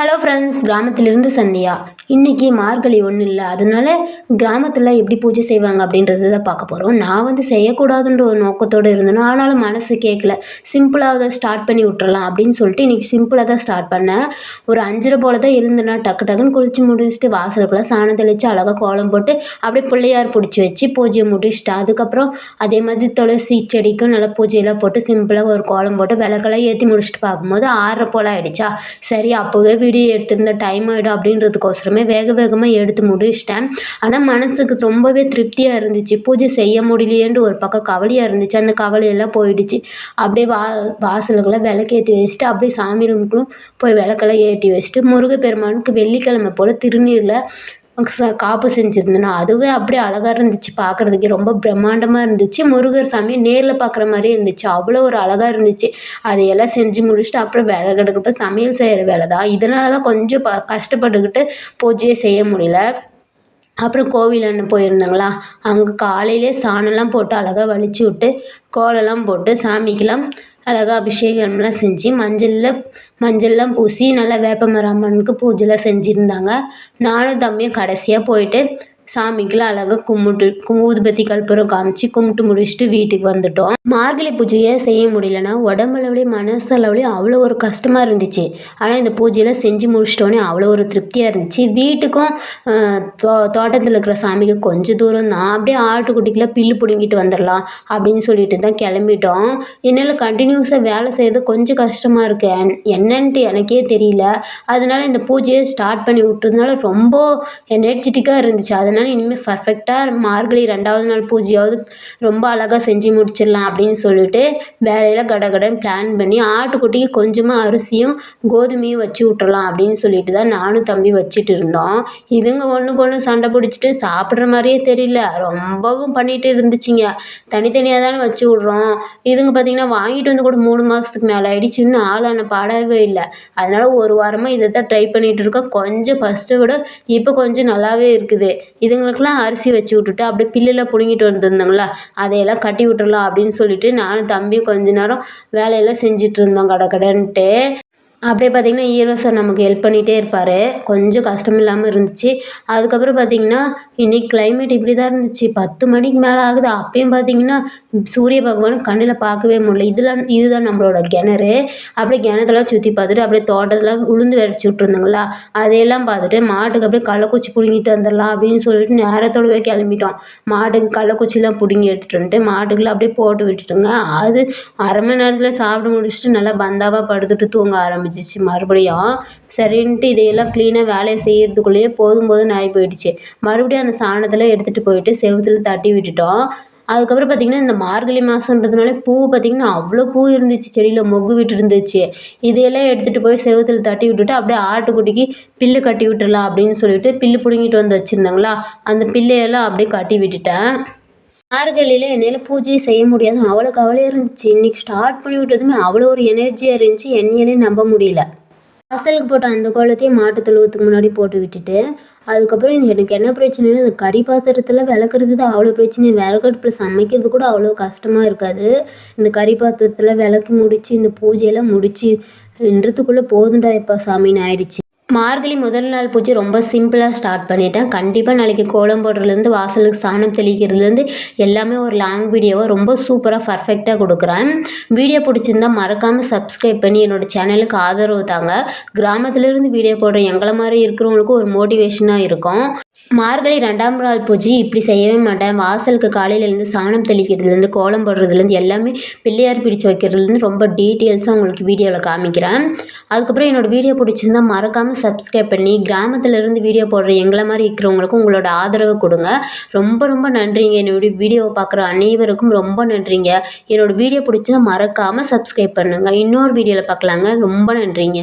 Hello friends கிராமத்திலிருந்து சந்தியா. இன்றைக்கி மார்கழி ஒன்றும் இல்லை. அதனால் கிராமத்தில் எப்படி பூஜை செய்வாங்க அப்படின்றது தான் பார்க்க போகிறோம் நான் வந்து செய்யக்கூடாதுன்ற ஒரு நோக்கத்தோடு இருந்தேன் ஆனாலும் மனசு கேட்கல சிம்பிளாக அதை ஸ்டார்ட் பண்ணி விட்டுறலாம் அப்படின்னு சொல்லிட்டு இன்றைக்கி சிம்பிளாக தான் ஸ்டார்ட் பண்ணேன். ஒரு அஞ்சரை போல் தான் இருந்தேன்னா டக்கு டக்குன்னு குளித்து முடிச்சுட்டு வாசலுக்குள்ளே சாணம் தெளித்து அழகாக கோலம் போட்டு அப்படியே பிள்ளையார் பிடிச்சி வச்சு பூஜையை முடிச்சுட்டேன். அதுக்கப்புறம் அதே மாதிரி துளசி செடிக்கும் நல்லா பூஜையெல்லாம் போட்டு சிம்பிளாக ஒரு கோலம் போட்டு விளக்கெல்லாம் ஏற்றி முடிச்சுட்டு பார்க்கும்போது ஆறரை போல் ஆகிடுச்சா சரி அப்போவே வீடியோ எடுத்திருந்த டைம் ஆகிடும் அப்படின்றதுக்கோசரமே வேக வேகமாக எடுத்து முடிச்சிட்டேன். ஆனால் மனசுக்கு ரொம்பவே திருப்தியாக இருந்துச்சு. பூஜை செய்ய முடியலையேன்ட்டு ஒரு பக்கம் கவலையாக இருந்துச்சு. அந்த கவலையெல்லாம் போயிடுச்சு. அப்படியே வா வாசலுக்கெல்லாம் விளக்கேற்றி வச்சுட்டு அப்படியே சாமி ரூமுக்கும் போய் விளக்கெல்லாம் ஏற்றி வச்சுட்டு முருகப்பெருமானுக்கு வெள்ளிக்கிழமை போல் திருநீரில் காப்பு செஞ்சுருந்தேனா அதுவே அப்படியே அழகாக இருந்துச்சு பார்க்குறதுக்கே ரொம்ப பிரம்மாண்டமாக இருந்துச்சு. முருகர் சாமியை நேரில் பார்க்குற மாதிரியே இருந்துச்சு. அவ்வளோ ஒரு அழகாக இருந்துச்சு. அதையெல்லாம் செஞ்சு முடிச்சுட்டு அப்புறம் வேலை கிடக்கப்போ சமையல் செய்கிற வேலை தான். இதனால தான் கொஞ்சம் ப கஷ்டப்பட்டுக்கிட்டு பூஜையே செய்ய முடியல. அப்புறம் கோவிலாண்ட போயிருந்தாங்களா? அங்கே காலையிலே சாணம்லாம் போட்டு அழகாக வழிச்சு விட்டு கோலம்லாம் போட்டு சாமிக்கெல்லாம் அழகாக அபிஷேகம்லாம் செஞ்சு மஞ்சளில் மஞ்சள்லாம் பூசி நல்லா வேப்பமரம் அம்மனுக்கு பூஜைலாம் செஞ்சுருந்தாங்க. நானும் தம்பியும் கடைசியாக போயிட்டு சாமிக்குலாம் அழகாக கும்பிட்டு ஊதுபத்தி கற்பூரம் காமிச்சு கும்பிட்டு முடிச்சுட்டு வீட்டுக்கு வந்துட்டோம். மார்கழி பூஜையை செய்ய முடியலன்னா உடம்பளவுலேயும் மனசளவுலேயும் அவ்வளோ ஒரு கஷ்டமாக இருந்துச்சு. ஆனால் இந்த பூஜையெல்லாம் செஞ்சு முடிச்சிட்டோன்னே அவ்வளோ ஒரு திருப்தியாக இருந்துச்சு. வீட்டுக்கும் தோ தோட்டத்தில் இருக்கிற சாமிக்கு கொஞ்சம் தூரம் தான். அப்படியே ஆட்டுக்குட்டிக்கெலாம் பில்லு பிடுங்கிட்டு வந்துடலாம் அப்படின்னு சொல்லிட்டு தான் கிளம்பிட்டோம். என்னால் கண்டினியூஸாக வேலை செய்கிறது கொஞ்சம் கஷ்டமாக இருக்குது என்னன்ட்டு எனக்கே தெரியல. அதனால இந்த பூஜையை ஸ்டார்ட் பண்ணி விட்டுறதுனால ரொம்ப எனர்ஜெட்டிக்காக இருந்துச்சு. அதனால் அதனால் இனிமேல் பர்ஃபெக்டாக மார்கழி ரெண்டாவது நாள் பூஜையாவது ரொம்ப அழகாக செஞ்சு முடிச்சிடலாம் அப்படின்னு சொல்லிட்டு வேலையில் கடகடன்னு பிளான் பண்ணி ஆட்டுக்குட்டிக்கு கொஞ்சமாக அரிசியும் கோதுமையும் வச்சு விட்றலாம் அப்படின்னு சொல்லிட்டு தான் நானும் தம்பி வச்சுட்டு இருந்தோம். இதுங்க ஒன்றுக்கு ஒன்று சண்டை பிடிச்சிட்டு சாப்பிட்ற மாதிரியே தெரியல. ரொம்பவும் பண்ணிகிட்டு இருந்துச்சுங்க. தனித்தனியாக தானே வச்சு விட்றோம். இதுங்க பார்த்திங்கன்னா வாங்கிட்டு வந்து கூட மூணு மாதத்துக்கு மேலே ஆகிடுச்சு இன்னும் ஆளான பாடவே இல்லை. அதனால் ஒரு வாரமாக இதை தான் ட்ரை பண்ணிகிட்டு இருக்கோம். கொஞ்சம் ஃபஸ்ட்டை விட இப்போ கொஞ்சம் நல்லாவே இருக்குது. இதுங்களுக்கெல்லாம் அரிசி வச்சு விட்டுட்டு அப்படியே பில்லுலாம் பிடுங்கிட்டு வந்துருந்தாங்களா அதையெல்லாம் கட்டி விட்டுறலாம் அப்படின்னு சொல்லிட்டு நானும் தம்பியும் கொஞ்ச நேரம் வேலையெல்லாம் செஞ்சுட்டு இருந்தோம் கட கடன்ட்டு. அப்படியே பார்த்திங்கன்னா ஈரோ சார் நமக்கு ஹெல்ப் பண்ணிகிட்டே இருப்பார். கொஞ்சம் கஷ்டம் இல்லாமல் இருந்துச்சு. அதுக்கப்புறம் பார்த்திங்கன்னா இன்றைக்கி கிளைமேட் இப்படி தான் இருந்துச்சு. பத்து மணிக்கு மேலே ஆகுது. அப்பயும் பார்த்திங்கன்னா சூரிய பகவானை கண்ணில் பார்க்கவே முடியல. இதெல்லாம் இதுதான் நம்மளோட கிணறு. அப்படியே கிணத்தெல்லாம் சுற்றி பார்த்துட்டு அப்படியே தோட்டத்தில் உளுந்து விதைச்சி விட்ருந்தாங்களா அதையெல்லாம் பார்த்துட்டு மாட்டுக்கு அப்படியே கள்ளக்குச்சி பிடுங்கிட்டு வந்துடலாம் அப்படின்னு சொல்லிட்டு நேரத்தோடவே கிளம்பிட்டோம். மாட்டுக்கு கள்ளக்குச்சிலாம் பிடுங்கி எடுத்துகிட்டு வந்துட்டு மாட்டுக்குலாம் அப்படியே போட்டு விட்டுட்டுங்க. அது அரை மணி நேரத்தில் சாப்பிட்டு முடிச்சுட்டு நல்லா பந்தாவாக படுத்துட்டு தூங்க ஆரம்பிச்சு ஆரம்பிச்சிச்சு மறுபடியும் சரின்ட்டு இதையெல்லாம் க்ளீனாக வேலையை செய்கிறதுக்குள்ளேயே போதும் போதும்னு ஆகி போயிடுச்சு மறுபடியும் அந்த சாணத்தெல்லாம் எடுத்துகிட்டு போயிட்டு செவுத்துல தட்டி விட்டுட்டோம். அதுக்கப்புறம் பார்த்திங்கன்னா இந்த மார்கழி மாதன்றதுனால பூ பார்த்திங்கன்னா அவ்வளோ பூ இருந்துச்சு. செடியில் மொக்கு விட்டு இருந்துச்சு. இதையெல்லாம் எடுத்துகிட்டு போய் செவுத்தில் தட்டி விட்டுட்டு அப்படியே ஆட்டுக்குட்டிக்கு பில்லு கட்டி விட்டுடலாம் அப்படின்னு சொல்லிட்டு பில்லு பிடுங்கிட்டு வந்து வச்சுருந்தாங்களா? அந்த பில்லையெல்லாம் அப்படியே கட்டி விட்டுட்டேன். மார்கழியில் என்னால் பூஜையை செய்ய முடியாது. அவ்வளோ கவலையாக இருந்துச்சு. இன்றைக்கி ஸ்டார்ட் பண்ணி விட்டதுமே அவ்வளோ ஒரு எனர்ஜியாக இருந்துச்சு. என்னையாலே நம்ப முடியல. வாசலுக்கு போட்ட அந்த கோலத்தையும் மாட்டு தொழுவத்துக்கு முன்னாடி போட்டு விட்டுட்டு அதுக்கப்புறம் எனக்கு என்ன பிரச்சனைனா இந்த கறி பாத்திரத்தில் விளக்குறது தான் அவ்வளோ பிரச்சனை. விளக்கடுப்பில் சமைக்கிறது கூட அவ்வளோ கஷ்டமாக இருக்காது. இந்த கறி பாத்திரத்தில் விளக்கி முடித்து இந்த பூஜையெல்லாம் முடித்து இன்றதுக்குள்ளே போதுண்டா இப்போ சாமின்னு ஆயிடுச்சு. மார்கழி முதல் நாள் பூஜை ரொம்ப சிம்பிளாக ஸ்டார்ட் பண்ணிட்டேன். கண்டிப்பாக நாளைக்கு கோலம் போடுறதுலேருந்து வாசலுக்கு சாணம் தெளிக்கிறதுலேருந்து எல்லாமே ஒரு லாங் வீடியோவை ரொம்ப சூப்பராக பர்ஃபெக்டாக கொடுக்குறேன். வீடியோ பிடிச்சிருந்தா மறக்காமல் சப்ஸ்கிரைப் பண்ணி என்னோடய சேனலுக்கு ஆதரவு தாங்க. கிராமத்துலேருந்து வீடியோ போடுற எங்களை மாதிரி இருக்கிறவங்களுக்கும் ஒரு மோட்டிவேஷனாக இருக்கும். மார்கழி ரெண்டாம் நாள் பூஜை இப்படி செய்யவே மாட்டேன். வாசலுக்கு காலையிலேருந்து சாணம் தெளிக்கிறதுலேருந்து கோலம் போடுறதுலேருந்து எல்லாமே பிள்ளையார் பிடிச்சி வைக்கிறதுலேருந்து ரொம்ப டீட்டெயில்ஸாக உங்களுக்கு வீடியோவில் காமிக்கிறேன். அதுக்கப்புறம் என்னோடய வீடியோ பிடிச்சிருந்தா மறக்காமல் சப்ஸ்கிரைப் பண்ணி கிராமத்துலேருந்து வீடியோ போடுற எங்களை மாதிரி இருக்கிறவங்களுக்கும் உங்களோட ஆதரவு கொடுங்க. ரொம்ப ரொம்ப நன்றிங்க. என்னுடைய வீடியோவை பார்க்குற அனைவருக்கும் ரொம்ப நன்றிங்க. என்னோடய வீடியோ பிடிச்சா மறக்காமல் சப்ஸ்கிரைப் பண்ணுங்கள் இன்னொரு வீடியோவில் பார்க்கலாங்க. ரொம்ப நன்றிங்க.